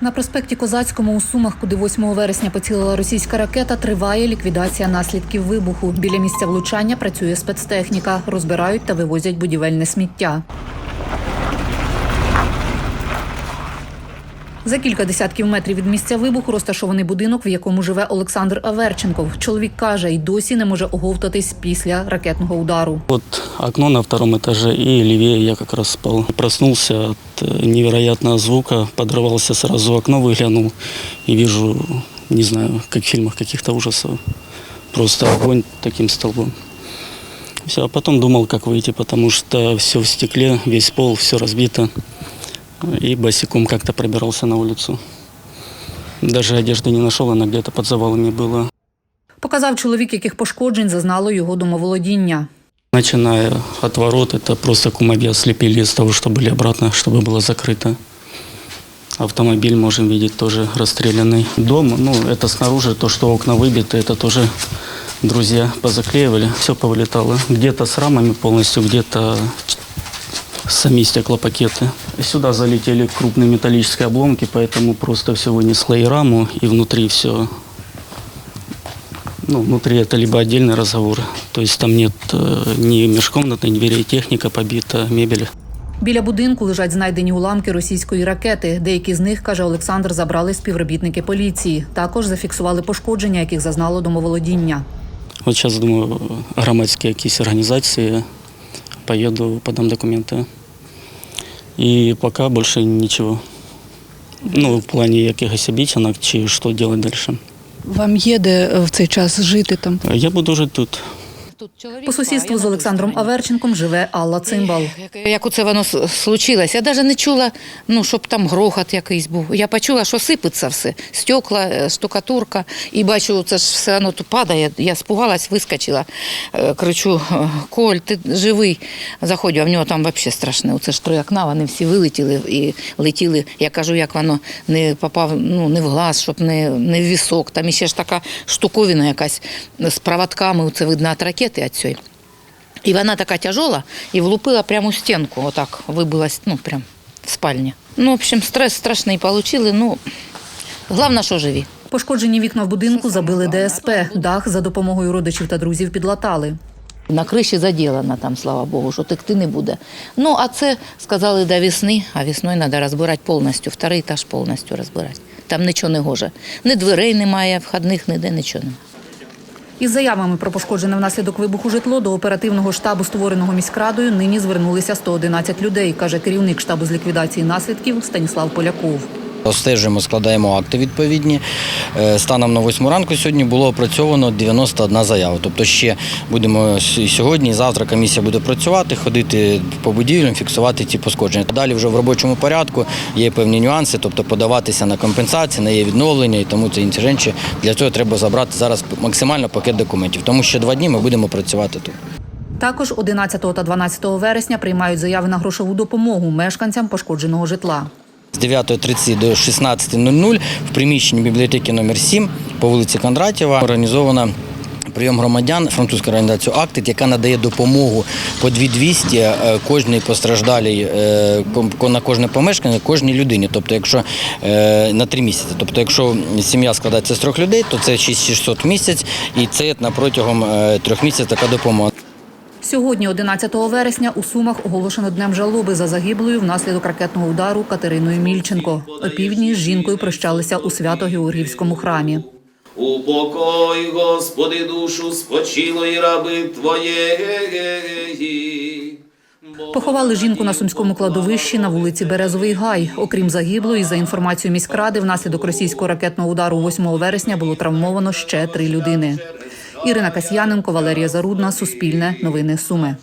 На проспекті Козацькому у Сумах, куди 8 вересня поцілила російська ракета, триває ліквідація наслідків вибуху. Біля місця влучання працює спецтехніка, розбирають та вивозять будівельне сміття. За кілька десятків метрів від місця вибуху розташований будинок, в якому живе Олександр Аверченков. Чоловік каже, й досі не може оговтатись після ракетного удару. Вот окно на втором этаже и левее я как раз спал. Проснулся от э, невероятного звука, подорвался сразу в окно, выглянул и вижу, не знаю, как в фильмах каких-то ужасов, просто огонь таким столбом. Все, а потом думал, как выйти, потому что все в стекле, весь пол, все разбито. И босиком как-то пробирался на улицу. Даже одежды не нашел, она где-то под завалами была. Показав чоловік, яких пошкоджень зазнало його домоволодіння. Начиная от ворот, это просто кумовья слепили из того, что были обратно, чтобы было закрыто. Автомобиль можем видеть тоже расстрелянный. Дом, ну, это снаружи, то, что окна выбиты, это тоже друзья позаклеивали, все повылетало. Где-то с рамами полностью, где-то сами стеклопакеты. Сюда залетели крупные металлические обломки, поэтому просто все вынесло и раму, и внутри все ну, внутри это либо отдельный разговор, то есть там нет э, ни межкомнатной дверей, техника побита, мебель. Біля будинку лежать знайдені уламки російської ракети. Деякі з них, каже Олександр, забрали співробітники поліції. Також зафіксували пошкодження, яких зазнало домоволодіння. Вот сейчас, думаю, громадские якісь организации, поеду, подам документы. И пока больше ничего. Ну, в плані якихось обіцянок, чи що делать дальше. Вам є де е, в цей час жити там? Я буду жити тут. По сусідству з Олександром Аверченком живе Алла Цимбал. Як оце воно случилось, я навіть не чула, ну, щоб там грохот якийсь був. Я почула, що сипеться все, стекла, е, штукатурка, і бачу, це ж все воно тут падає. Я спугалась, вискочила, Е, кричу, «Е, Коль, ти живий. Заходжу, а в нього там взагалі страшне. Оце ж три окна, вони всі вилетіли і летіли. Я кажу, як воно не попав ну, не в глаз, щоб не, не в вісок. Там іще ж така штуковина якась з проводками, це видно від ракети від цієї. І вона така тяжола і влупила прямо у стінку, отак вибилась, ну, прям в спальні. Ну, в общем, стрес страшний отримали, ну, головне, що живі. Пошкоджені вікна в будинку забили ДСП. Дах за допомогою родичів та друзів підлатали. На криші заділена там, слава Богу, що текти не буде. Ну, а це сказали до весни, а весною треба розбирати повністю, вторий етаж повністю розбирати. Там нічого не гоже. Ні дверей немає, входних ніде нічого немає. Із заявами про пошкоджене внаслідок вибуху житло до оперативного штабу, створеного міськрадою, нині звернулися 111 людей, каже керівник штабу з ліквідації наслідків Станіслав Поляков. Остежуємо, складаємо акти відповідні. Е, Станом на 8 ранку сьогодні було опрацьовано 91 заява. Тобто ще будемо сьогодні, і завтра комісія буде працювати, ходити по будівлям, фіксувати ці пошкодження. Далі вже в робочому порядку є певні нюанси, тобто подаватися на компенсації, на її відновлення і тому це інше. Для цього треба забрати зараз максимально пакет документів. Тому що два дні ми будемо працювати тут. Також 11 та 12 вересня приймають заяви на грошову допомогу мешканцям пошкодженого житла. З 9.30 до 16.00 в приміщенні бібліотеки номер 7 по вулиці Кондратєва організовано прийом громадян французькою організацією «Актит», яка надає допомогу по 2200 е, кожній постраждалій е, на кожне помешкання, кожній людині. Тобто, якщо е, на три місяці. Тобто, якщо сім'я складається з трьох людей, то це 6600 в місяць, і це на протягом трьох місяців така допомога. Сьогодні, 11 вересня, у Сумах оголошено днем жалоби за загиблою внаслідок ракетного удару Катериною Мільченко. Опівдні з жінкою прощалися у свято-Георгіївському храмі. Упокой, Господи, душу спочилої раби Твоєї. Поховали жінку на сумському кладовищі на вулиці Березовий Гай. Окрім загиблої, за інформацією міськради, внаслідок російського ракетного удару 8 вересня було травмовано ще три людини. Ірина Касьяненко, Валерія Зарудна, Суспільне, Новини Суми.